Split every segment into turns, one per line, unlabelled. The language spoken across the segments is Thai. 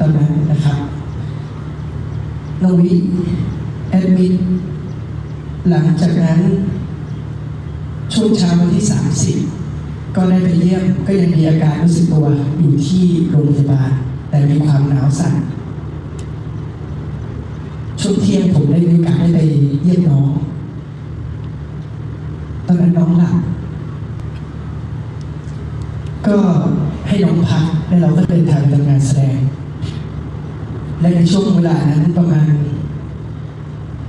ตอนนั้นนะครับน้องวิแอดมิดหลังจากนั้น ช่วงเช้าวันที่ 30 ก็ได้ไปเยี่ยมก็ยังมีอาการรู้สึกตัวอยู่ที่โรงพยาบาล แต่มีความหนาวสั่นช่วงเที่ยงผมได้มีโอกาสได้ไปเยี่ยมน้อง ตอนนั้นน้องหลับก็ให้น้องพักแล้วเราก็เดินทางไปทำงานแสดง และในช่วงเวลานั้นประมาณ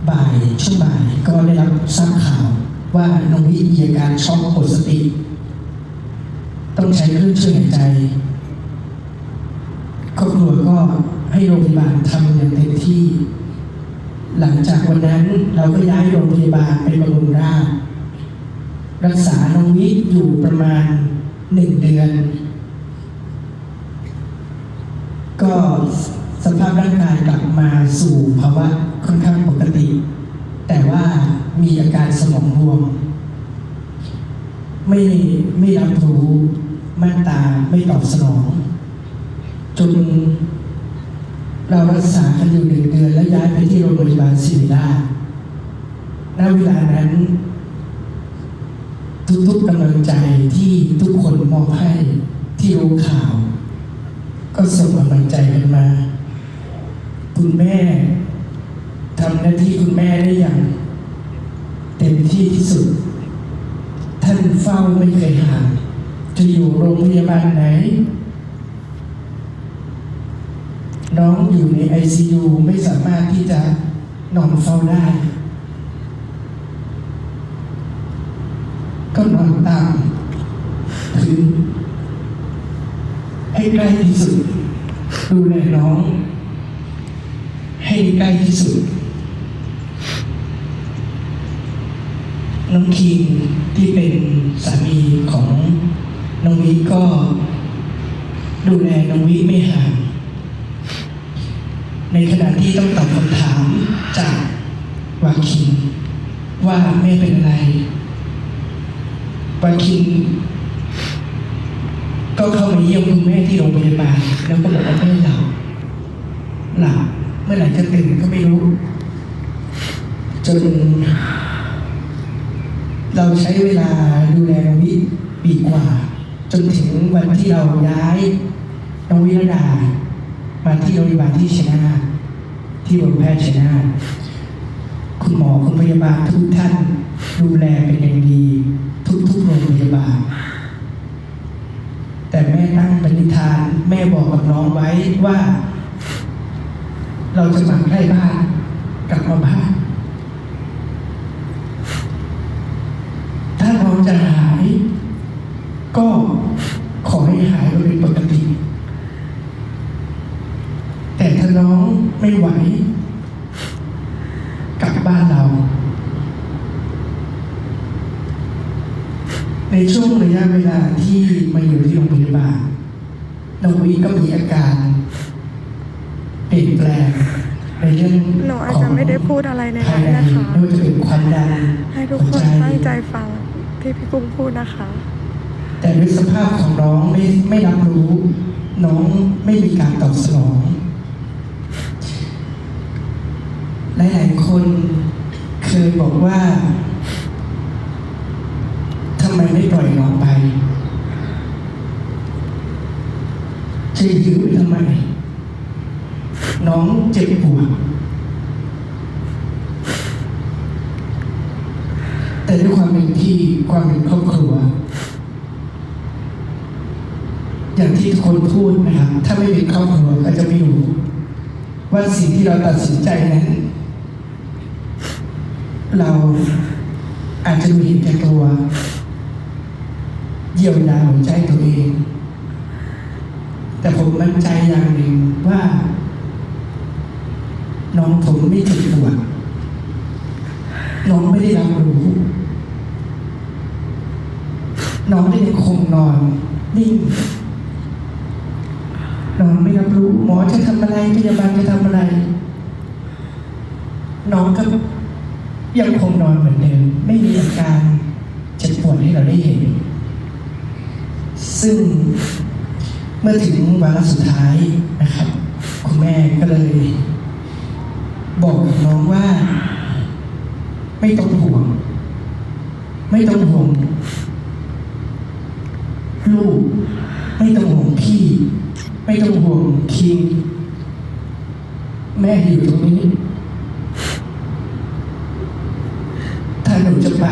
บ่ายช่วงบ่ายก็ได้รับทราบข่าวว่าน้องวิมีอาการช็อกหมดสติ ต้องใช้เครื่องช่วยหายใจครอบครัวก็ให้โรงพยาบาลทำอย่างเต็มที่ หลังจากวันนั้นเราก็ย้ายโรงพยาบาลไปบำรุงราษฎร์รักษาน้องวิอยู่ประมาณหนึ่งเดือน ก็ สภาพร่างกายกลับมาสู่ภาวะค่อนข้างปกติ แต่ว่ามีอาการสมองบวม ไม่ไม่รับรู้ม่านตาไม่ตอบสนอง จนเรารักษากันอยู่หนึ่งเดือน แล้วย้ายไปที่โรงพยาบาลศิริราชณเวลานั้น ทุกๆกำลังใจที่ทุกคนมอบให้ที่รู้ข่าว ก็ส่งกำลังใจกันมา คุณแม่ทำหน้าที่คุณแม่ได้อย่าง เต็มที่ที่สุด ท่านเฝ้าไม่เคยห่างจะอยู่โรงพยาบาลไหน น้องอยู่ในไอซียูไม่สามารถที่จะนอนเฝ้าได้ ก็นอนตามพื้นให้ใกล้ที่สุด ดูแลน้อง ให้ใกล้ที่สุด น้องคิงที่เป็นสามีของน้องวิก็ดูแลน้องวิไม่ห่าง ในขณะที่ต้องตอบคำถามจากวาคินว่าแม่เป็นไรวาคินก็เข้ามาเยี่ยมคุณแม่ที่โรงพยาบาลแล้วก็บอกว่าแม่หลับหลับ มื่อไหร่จะตื่นก็ไม่รู้ จน เราใช้เวลาดูแลน้องวิปีกว่า จนถึงวันที่เราย้ายน้องวิรดามาที่โรงพยาบาลที่ชนาทที่โรงแพทย์ชนาทคุณหมอคุณพยาบาลทุกท่าน ดูแลเป็นอย่างดี ทุกๆโรงพยาบาลแต่แม่ตั้งปณิธาน แม่บอกกับน้องไว้ว่า เราจะมาใกล้บ้านกลับมาบ้านถ้าน้องจะหาย ก็ขอให้หายโดยเป็นปกติ แต่ถ้าน้องไม่ไหว กลับบ้านเรา ในช่วงระยะเวลาที่มาอยู่ที่โรงพยาบาลน้องวิก็มีอาการเปลี่ยนแปลงในเรื่อง
หนูอาจจะไม่ได้ พูดอะไรใน
ภาย
นั้น
ใน
นะคะ
ไม่ว่าจะเป็นความดัน
ให้ทุก
หัว
คน
ใจ
ตั้งใจฟังที่พี่กุ้งพูดนะคะ
แต่ด้วยสภาพของน้องไม่ไม่รับรู้ น้องไม่มีการตอบสนอง หลายๆคนเคยบอกว่าทำไมไม่ปล่อยน้องไปจะยื้อไว้ทำไม น้องเจ็บปวดแต่ด้วยความเป็นที่ความเป็นครอบครัว อย่างที่ทุกคนพูดนะครับ ถ้าไม่เป็นครอบครัวก็จะไม่รู้ว่าสิ่งที่เราตัดสินใจนั้น เราอาจจะมีเห็นแก่ตัวเยียวยาหัวใจตัวเอง แต่ผมมั่นใจอย่างหนึ่งว่า น้องผมไม่เจ็บปวน้องไม่ได้รับรู้น้องได้ยังคงนอนนิ่ง รับรู้หมอจะทำอะไรพยาบาลจะทำอะไร น้องก็ยังคงนอนเหมือนเดิมไม่มีอาการเจ็บปวดให้เราได้เห็น ซึ่งเมื่อถึงวาระสุดท้ายนะครับ คุณแม่ก็เลย บอกกับน้องว่า ไม่ต้องห่วง ไม่ต้องห่วงลูกไม่ต้องห่วงพี่ ไม่ต้องห่วงคิง แม่อยู่ตรงนี้ ถ้าหนูจะไป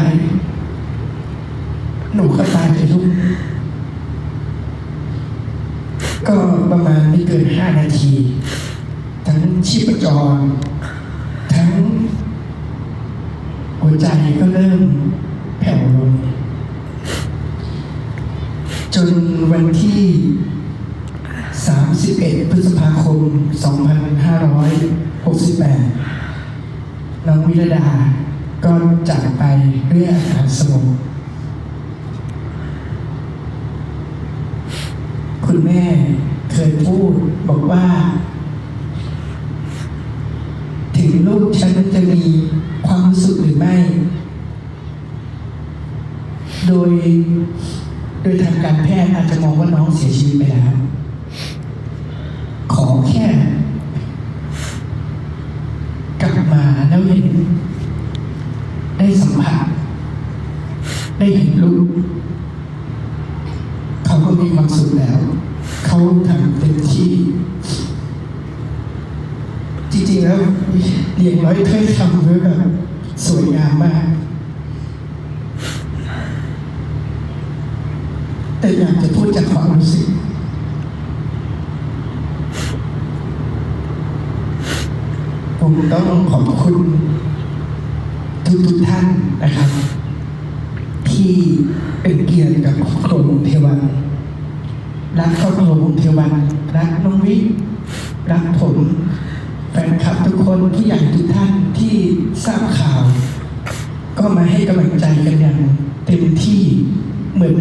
หนูก็ตายเลยลูกก็ประมาณไม่เกินห้านาที ทั้งชีพจร ทั้งหัวใจก็เริ่มแผ่วลงจนวันที่ 31 พฤษภาคม 2568 น้องวิรดา ก็จากไปด้วยอาการสงบคุณแม่เคยพูดบอกว่า ถึงลูกฉันจะมีความรู้สึกหรือไม่ โดย โดยทางการแพทย์อาจจะมองว่าน้องเสียชีวิตไปแล้ว ขอแค่ กลับ ได้เห็น ได้สัมผัสได้เห็นลูกเขาก็มีความสุขแล้ว เขาทำเต็มที่ จริงๆแล้วเรียงร้อยถ้อยคำไว้แบบสวยงามมาก แต่อยากจะพูดจากความรู้สึก ผมต้องขอบคุณทุกทุกๆท่านนะครับ ที่เป็นเกียรติกับครอบครัววงเทวัน รัก ครอบครัววงเทวันรักน้องวิรักผมแฟนคลับทุกคนผู้ใหญ่ทุกท่านที่ทราบข่าว ก็มาให้กำลังใจกันอย่างเต็มที่เหมือน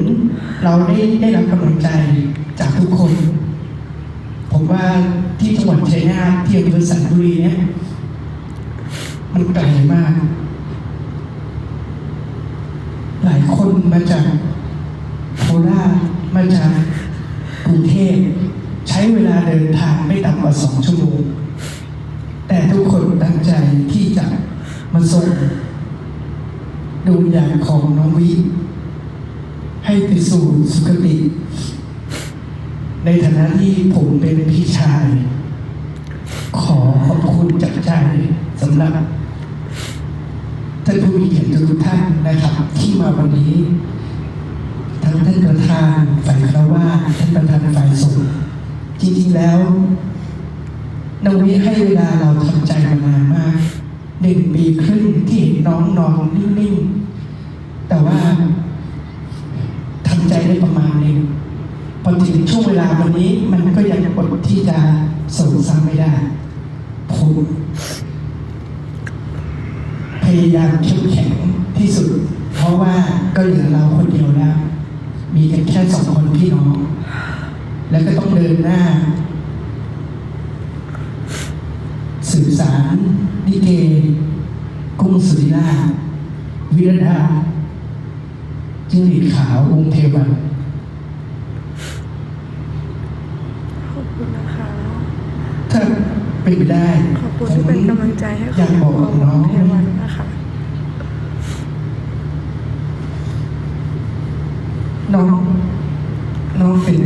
เราได้ได้รับกำลังใจจากทุกคน ผมว่าที่จังหวัดชัยนาทที่อำเภอสันบุรีเนี่ยมันไกลมาก หลายคนมาจากโคราชมาจากกรุงเทพใช้เวลาเดินทางไม่ต่ำกว่าสองชั่วโมง แต่ทุกคนตั้งใจที่จะ มาส่งดวงวิญญาณของน้องวิให้ไปสู่สุคติ ในฐานะที่ผมเป็นพี่ชาย ขอขอบคุณจากใจสำหรับท่านผู้มีเกียรติทุกท่านนะครับ ที่มาวันนี้ ทั้งท่านประธานฝ่ายคารวาท่านประธานฝ่ายสงฆ์จริงๆแล้วน้องวิให้เวลาเราทำใจมานานมาก หนึ่งปีครึ่งที่น้องนอนนิ่งๆ แต่ว่าทำใจได้ประมาณหนึ่งพอถึงช่วงเวลาวันนี้มันก็ยังอดที่จะสูญซ้ำไม่ได้ผมพยายามเข้มแข็งที่สุด เพราะว่าก็เหลือเราคนเดียวแล้ว มีกันแค่สองคนพี่น้อง แล้วก็ต้องเดินหน้า สื่อสาร นิเกกุ้งสุริราชวิรดาจิ้งหรีดขาววงเทวัน
ขอบคุณนะคะ
ถ้าเป็นไปได้
ขอบคุณที่เป็นกำลังใจให้
อยากบอกกับน้อง
เทวันนะคะ
น้อง น้องเป็น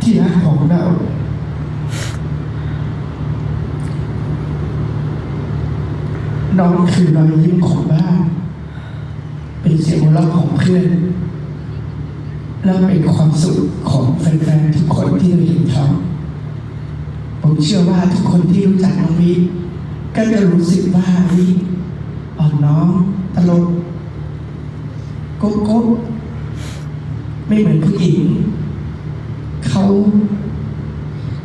ที่รักของเรา น้อง คือรอยยิ้มของบ้านเป็นเสียงหัวเราะของเพื่อนและเป็นความสุขของแฟนๆทุกคนที่เราเห็นเขาผมเชื่อว่าทุกคนที่รู้จักน้องวิก็จะรู้สึกว่าวิอ่อนน้อมตลกโก๊ะโก๊ะไม่เหมือนผู้หญิงเขา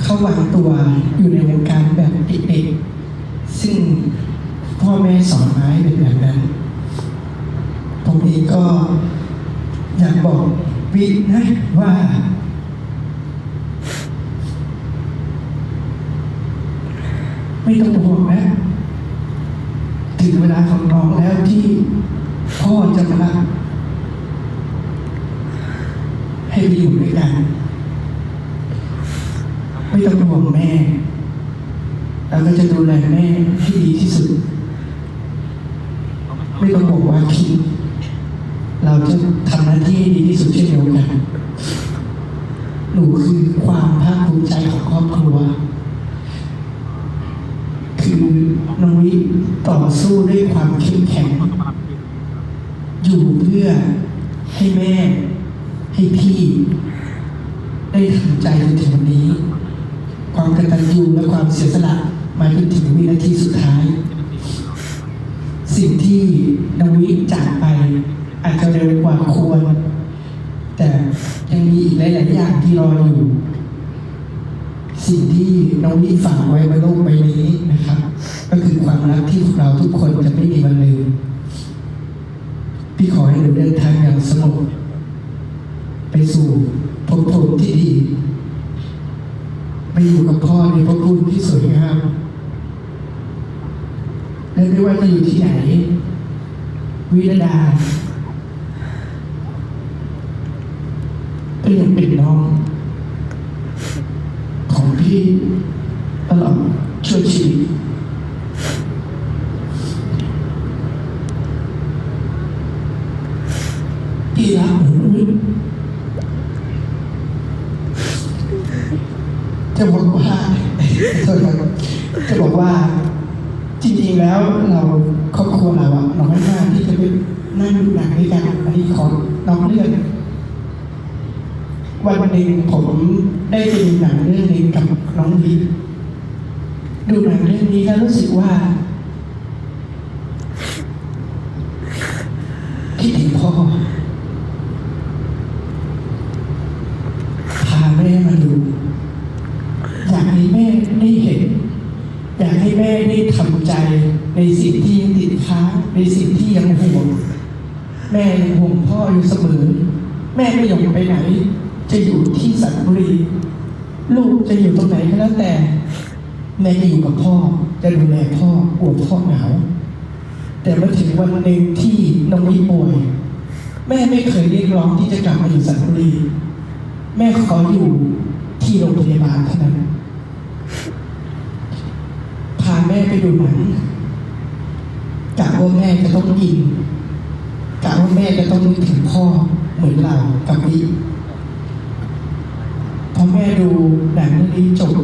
เขาวางตัวอยู่ในวงการแบบเด็กๆซึ่ง พ่อแม่สอนมาให้เป็นแบบนั้นผมเองก็อยากบอกวินะว่า ไม่ต้องห่วงนะ ถึงเวลาของน้องแล้วที่พ่อจะมารับให้ไปอยู่ด้วยกัน ไม่ต้องห่วงแม่แล้วก็จะดูแลแม่ให้ดีที่ ไม่ต้องบอกว่าคิด เราจะทำหน้าที่ให้ดีที่สุดเช่นเดียวกันคือความภาคภูมิใจของครอบครัว คือน้องวิต่อสู้ด้วยความเข้มแข็ง อยู่เพื่อให้แม่ ให้พี่ ได้ทำใจจนถึงวันนี้ ความกตัญญูและความเสียสละมาจนถึงวินาทีสุดท้าย สิ่งที่นวิจากไป อาจจะเร็วกว่าควร แต่ยังมีอีกหลาย ๆ อย่างที่รออยู่ สิ่งที่น้องวิฝากไว้บนโลกใบนี้นะครับ ก็คือความรักที่พวกเราทุกคนจะไม่มีวันลืมพี่ขอให้หนูเดินทางอย่างสงบไปสู่ภพภูมิที่ดีไปอยู่กับพ่อในภพภูมิที่สวยงามและไม่ว่าจะอยู่ที่ไหนวิรดาก็ยังเป็นน้อง ของพี่ตลอดช่วยชีวิต พี่รักจะบอกว่าโทษครับจะบอกว่า จริงๆแล้วเราครอบครัวเราอะน้อยมาที่จะไปนั่งดูหนังด้วยกันอันนี้ขอน้องเรื่องวันหนึ่งผมได้ดูหนังเรื่องหนึงกับน้องวีดูหนังเรื่องนี้แล้วรู้สึกว่าคิดถึงพ่อ พาแม่มาดู อยากให้แม่ได้เห็น อยากให้แม่ได้ทำ ใจในสิ่งที่ยังติดค้างในสิ่งที่ยังห่วง แม่ยังห่วงพ่ออยู่เสมอ แม่ไม่ยอมไปไหน จะอยู่ที่สันบุรีลูกจะอยู่ตรงไหนก็แล้วแต่แม่จะอยู่กับพ่อ จะดูแลพ่อกลัวพ่อเหงาแต่เมื่อถึงวันหนึ่งที่น้องวีป่วย แม่ไม่เคยเรียกร้องที่จะกลับมาอยู่สันบุรี แม่ขออยู่ที่โรงพยาบาลเท่านั้น พา แม่ไปดูหนังกะว่าแม่จะต้องกินกะว่าแม่จะต้องนึกถึงพ่อเหมือนเรากับวิพอแม่ดูหนังเรื่องนี้จบ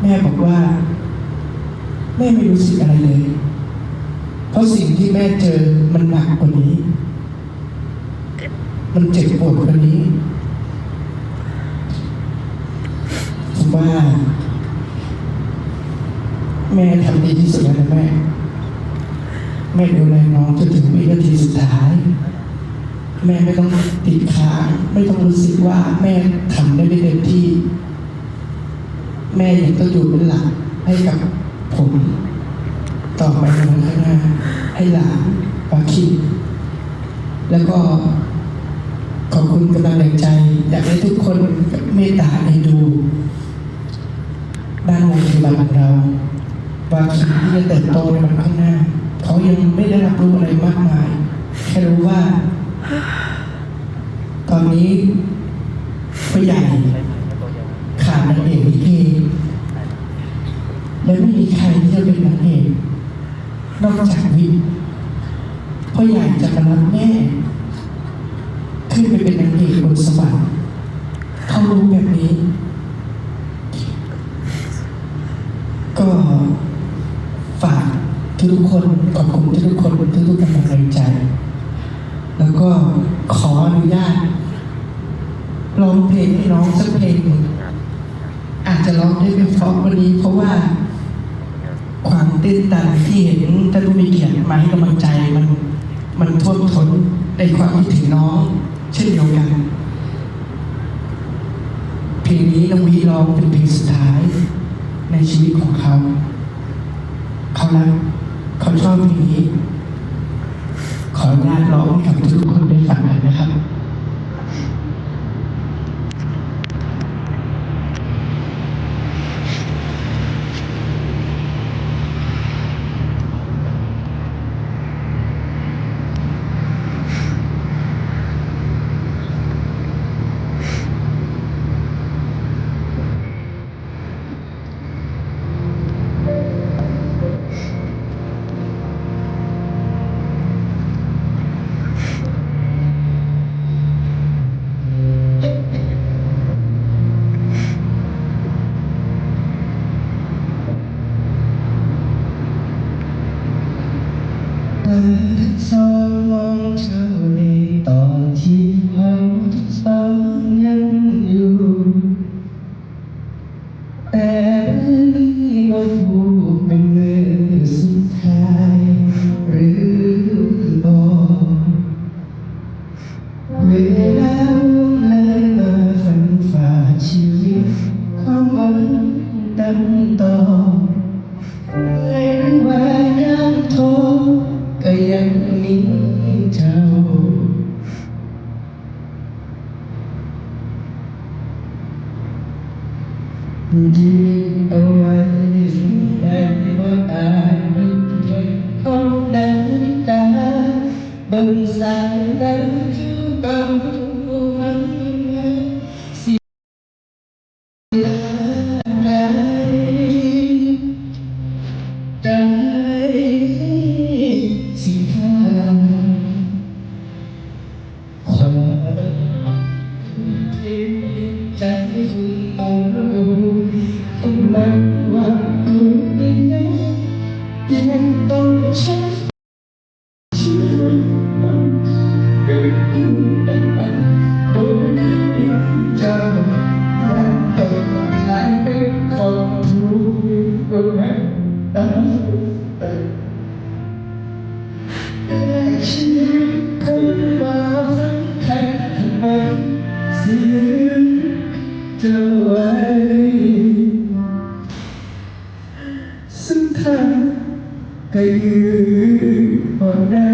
แม่บอกว่า แม่ไม่รู้สึกอะไรเลย เพราะสิ่งที่แม่เจอมันหนักกว่านี้ มันเจ็บปวดกว่านี้ผมว่า แม่ทำดีที่สุดแล้วนะแม่ แม่ดูแลน้องจนถึงวินาทีสุดท้าย แม่ไม่ต้องติดค้างไม่ต้องรู้สึกว่าแม่ทำได้ไม่เต็มที่ แม่ยังต้องอยู่เป็นหลักให้กับผม ต่อไปในวันข้างหน้าให้หลานปาคิดแล้วก็ขอบคุณกำลังแรงใจ อยากให้ทุกคนเมตตาในดู ด้านโรงพยาบาลของเรา ว่าคิดที่จะเติบโตในวันข้างหน้า เขายังไม่ได้รับรู้อะไรมากมาย แค่รู้ว่า ตอนนี้ผู้ใหญ่ขาดนางเอกลิเกและไม่มีใครที่จะเป็นนางเอกนอกจากวิพ่อใหญ่จะมารับแม่ ขึ้นไปเป็นนางเอกบนสวรรค์เขารู้แบบนี้ ก็ฝากทุกๆคนขอบคุณทุกๆคนทุกๆกำลังแรงใจ แล้วก็ขออนุญาตร้องเพลงให้น้ องสักเพลงหนึ่งอาจจะร้องได้ไม่เพราะวันนี้ เพราะว่าความตื้นตันที่เห็นท่านผู้มีเกียรติมาให้กำลังใจมันมันท่วมท้นในความคิดถึงน้อง เช่นเดียวกัน เพลงนี้น้องวีร้องเป็นเพลงสุดท้ายในชีวิตของเขา เขารักเขาชอบเพลงนี้ ขออนุญาตร้องให้กับทุกคนได้ฟังกันนะครับ Lord. ธอไว้ ซึ่งเธอก็ยืนพอได้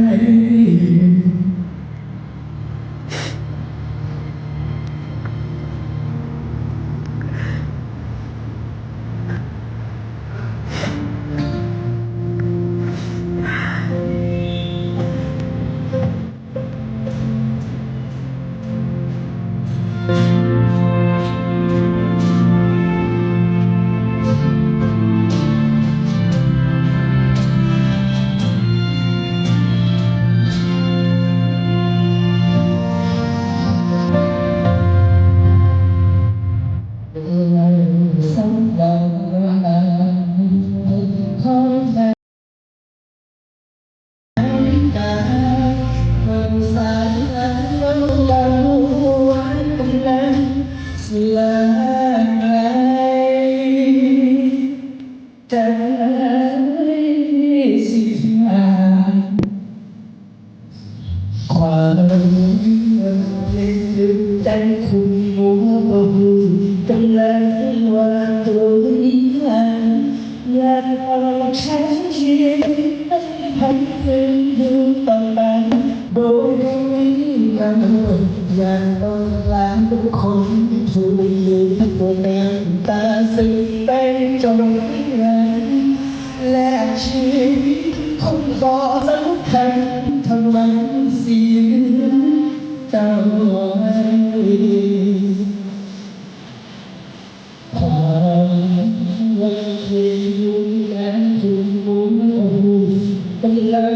tình lệ hòa tuổi an gian sáng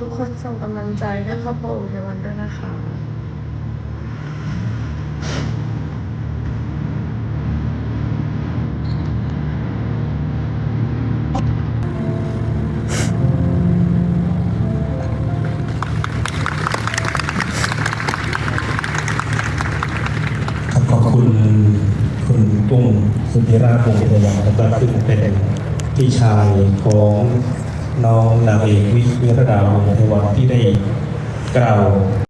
ทุกคนส่งกำ
ลังใจให้ครอบครัวอุเทวันด้วยนะคะ
คุณคุณกุ้งสุธิราชวงศ์เทวันนะครับซึ่งเป็นพี่ชายของ น้องนางเอกวิทย์เวรดาวงศวันที่ได้กล่าว